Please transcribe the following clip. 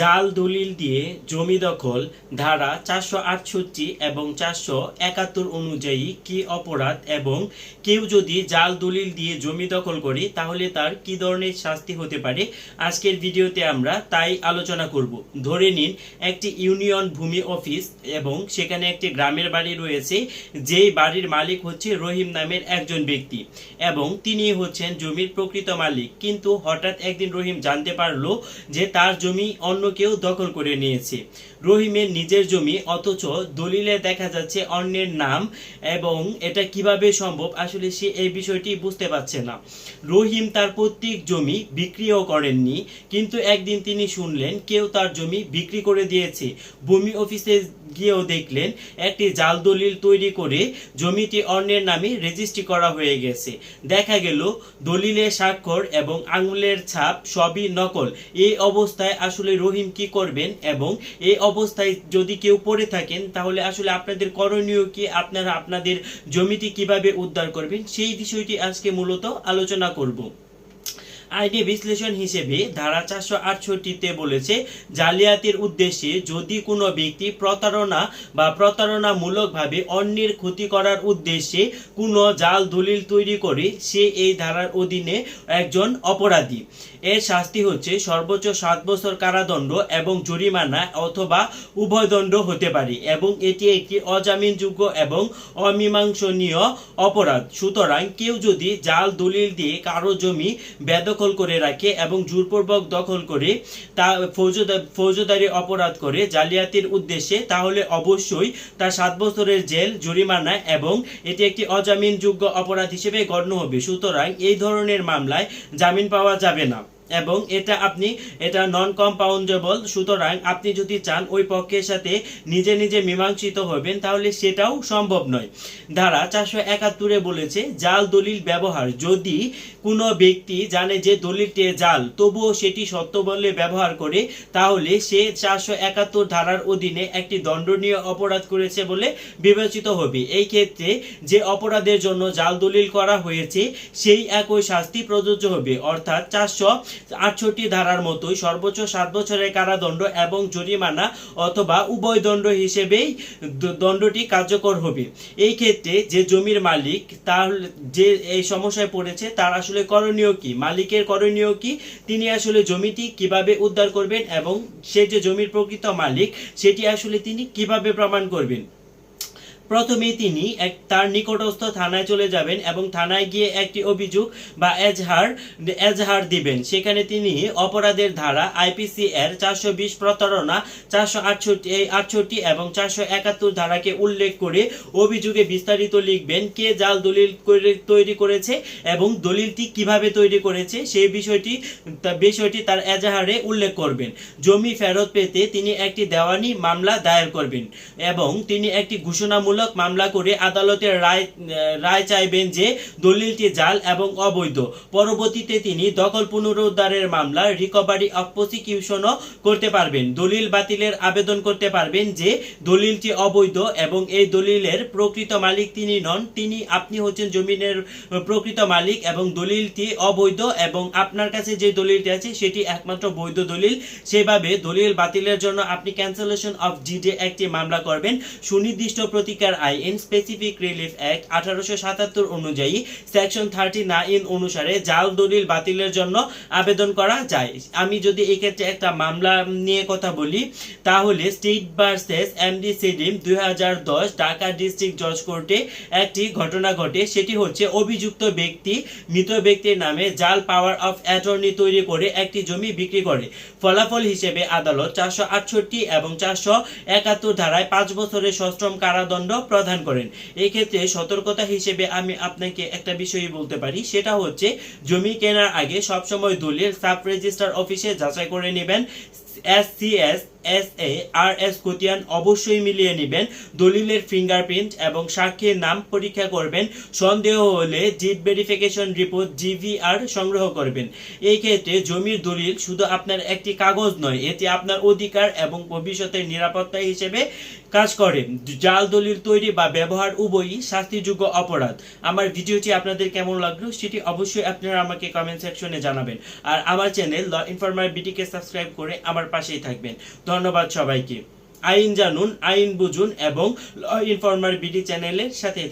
জাল দলিল দিয়ে জমি দখল, ধারা চারশো আটষট্টি এবং চারশো একাত্তর অনুযায়ী কি অপরাধ এবং কেউ যদি জাল দলিল দিয়ে জমি দখল করে, তাহলে তার কি ধরনের শাস্তি হতে পারে? আজকের ভিডিওতে আমরা তাই আলোচনা করব। ধরে নিন, একটি ইউনিয়ন ভূমি অফিস এবং সেখানে একটি গ্রামের বাড়ি রয়েছে, যেই বাড়ির মালিক হচ্ছে রহিম নামের একজন ব্যক্তি এবং তিনি হচ্ছেন জমির প্রকৃত মালিক। কিন্তু হঠাৎ একদিন রহিম জানতে পারল যে তার জমি অন্য কেউ দখল করে নিয়েছে। রহিমের নিজের জমি, অথচ দলিলে দেখা যাচ্ছে অন্যের নাম এবং এটা কীভাবে সম্ভব আসলে সে এই বিষয়টি বুঝতে পারছে না। রহিম তার প্রত্যেক জমি বিক্রিও করেননি, কিন্তু একদিন তিনি শুনলেন কেউ তার জমি বিক্রি করে দিয়েছে। ভূমি অফিসে গিয়েও দেখলেন একটি জাল দলিল তৈরি করে জমিটি অন্যের নামে রেজিস্ট্রি করা হয়ে গেছে। দেখা গেল দলিলের স্বাক্ষর এবং আঙুলের ছাপ সবই নকল। এই অবস্থায় আসলে রহিম কি করবেন এবং এই অবস্থায় যদি কেউ পড়ে থাকেন, তাহলে আসলে আপনাদের করণীয় কি? আপনারা আপনাদের জমিটি কীভাবে উদ্ধার করবেন? সেই বিষয়টি আজকে মূলত আলোচনা করব। আইনি বিশ্লেষণ হিসেবে ধারা চারশো আটষট্টিতে বলেছে, জালিয়াতির উদ্দেশ্যে যদি কোনো ব্যক্তি প্রতারণা বা প্রতারণামূলকভাবে অন্যের ক্ষতি করার উদ্দেশ্যে কোনো জাল দলিল তৈরি করে, সে এই ধারার অধীনে একজন অপরাধী। এর শাস্তি হচ্ছে সর্বোচ্চ সাত বছর কারাদণ্ড এবং জরিমানা অথবা উভয়দণ্ড হতে পারে এবং এটি একটি অজামিনযোগ্য এবং অমীমাংসনীয় অপরাধ। সুতরাং কেউ যদি জাল দলিল দিয়ে কারও জমি বেদখল করে রাখে এবং জোরপূর্বক দখল করে তা ফৌজদার অপরাধ করে জালিয়াতির উদ্দেশ্যে, তাহলে অবশ্যই তার সাত বছরের জেল, জরিমানা এবং এটি একটি অজামিনযোগ্য অপরাধ হিসেবে গণ্য হবে। সুতরাং এই ধরনের মামলায় জামিন পাওয়া যাবে না। এবং এটা আপনি, এটা নন কম্পাউন্ডেবল সুতরাং আপনি যদি চান ওই পক্ষের সাথে নিজে নিজে মীমাংসিত হবেন, তাহলে সেটাও সম্ভব নয়। ধারা চারশো একাত্তরে বলেছে, জাল দলিল ব্যবহার, যদি কোনো ব্যক্তি জানে যে দলিলটি জাল, তবুও সেটি সত্য বলে ব্যবহার করে, তাহলে সে চারশো একাত্তর ধারার অধীনে একটি দণ্ডনীয় অপরাধ করেছে বলে বিবেচিত হবে। এই ক্ষেত্রে যে অপরাধের জন্য জাল দলিল করা হয়েছে, সেই একই শাস্তি প্রযোজ্য হবে। অর্থাৎ চারশো আটষট্টি ধারার মতোই সর্বোচ্চ সাত বছরের কারাদণ্ড এবং জরিমানা অথবা উভয় দণ্ড হিসেবেই দণ্ডটি কার্যকর হবে। এই ক্ষেত্রে যে জমির মালিক তার যে এই সমস্যায় পড়েছে, তার আসলে করণীয় কি? মালিকের করণীয় কি? তিনি আসলে জমিটি কীভাবে উদ্ধার করবেন এবং সে যে জমির প্রকৃত মালিক, সেটি আসলে তিনি কীভাবে প্রমাণ করবেন? প্রথমে তিনি এক, তার নিকটস্থ থানায় চলে যাবেন এবং থানায় গিয়ে একটি অভিযোগ বা এজহার এজহার দিবেন। সেখানে তিনি অপরাধের ধারা আইপিসি এর চারশো বিশ প্রতারণা, চারশো আটষট্টি আটষট্টি এবং চারশো একাত্তর ধারাকে উল্লেখ করে অভিযোগে বিস্তারিত লিখবেন কে জাল দলিল করে, তৈরি করেছে এবং দলিলটি কীভাবে তৈরি করেছে সেই বিষয়টি বিষয়টি তার এজাহারে উল্লেখ করবেন। জমি ফেরত পেতে তিনি একটি দেওয়ানি মামলা দায়ের করবেন এবং তিনি একটি ঘোষণামূলক মামলা করে আদালতের রায় রায় চাইবেন যে দলিলটি জাল এবং অবৈধ। পরবর্তীতে তিনি দখল পুনরুদ্ধারের মামলা রিকভারি অফ প্রসিকিউশনও করতে পারবেন। দলিল বাতিলের আবেদন করতে পারবেন যে দলিলটি অবৈধ এবং এই দলিলের প্রকৃত মালিক তিনি নন। তিনি, আপনি হচ্ছেন জমিনের প্রকৃত মালিক এবং দলিলটি অবৈধ এবং আপনার কাছে যে দলিলটি আছে সেটি একমাত্র বৈধ দলিল। সেভাবে দলিল বাতিলের জন্য আপনি ক্যান্সেলেশন অফ জিডে একটি মামলা করবেন। সুনির্দিষ্ট প্রতিকার আইন স্পেসিফিক রিলিফ অ্যাক্ট আঠারোশো সাতাত্তর অনুযায়ী সেকশন থার্টি নাইন অনুসারে জাল দলিল বাতিলের জন্য আবেদন করা যায়। আমি যদি এক্ষেত্রে একটা মামলা নিয়ে কথা বলি, তাহলে স্টেট ভার্সেস এমডি দুই ঢাকা ডিস্ট্রিক্ট জজ কোর্টে একটি ঘটনা ঘটে। সেটি হচ্ছে অভিযুক্ত ব্যক্তি, মৃত ব্যক্তির নামে জাল পাওয়ার অফ অ্যাটর্নি তৈরি করে একটি জমি বিক্রি করে। ফলাফল হিসেবে আদালত চারশো আটষট্টি এবং চারশো একাত্তর ধারায় পাঁচ বছরের সশ্রম কারাদণ্ড প্রদান করেন। এই ক্ষেত্রে সতর্কতা হিসেবে আমি আপনাকে একটা বিষয়ই বলতে পারি। সেটা হচ্ছে, জমি কেনার আগে সবসময় দলিল সাব রেজিস্ট্রার অফিসে যাচাই করে নেবেন। S C S S A R S খতিয়ান অবশ্যই মিলিয়ে নেবেন। দলিলের ফিঙ্গারপ্রিন্ট এবং সাক্ষীর নাম পরীক্ষা করবেন। সন্দেহ হলে জিট ভেরিফিকেশন রিপোর্ট জিভিআর সংগ্রহ করবেন। এই ক্ষেত্রে জমির দলিল শুধু আপনার একটি কাগজ নয়, এটি আপনার অধিকার এবং ভবিষ্যতের নিরাপত্তা হিসেবে কাজ করে। জাল দলিল তৈরি বা ব্যবহার উভয়ই শাস্তিযোগ্য অপরাধ। আমার ভিডিওটি আপনাদের কেমন লাগল সেটি অবশ্যই আপনারা আমাকে কমেন্ট সেকশনে জানাবেন। আর আমার চ্যানেল ল ইনফরমার বিটিকে সাবস্ক্রাইব করে আমার পাশেই থাকবেন। ধন্যবাদ সবাইকে। আইন জানুন, আইন বুঝুন এবং ল ইনফরমার বিডি চ্যানেলের সাথে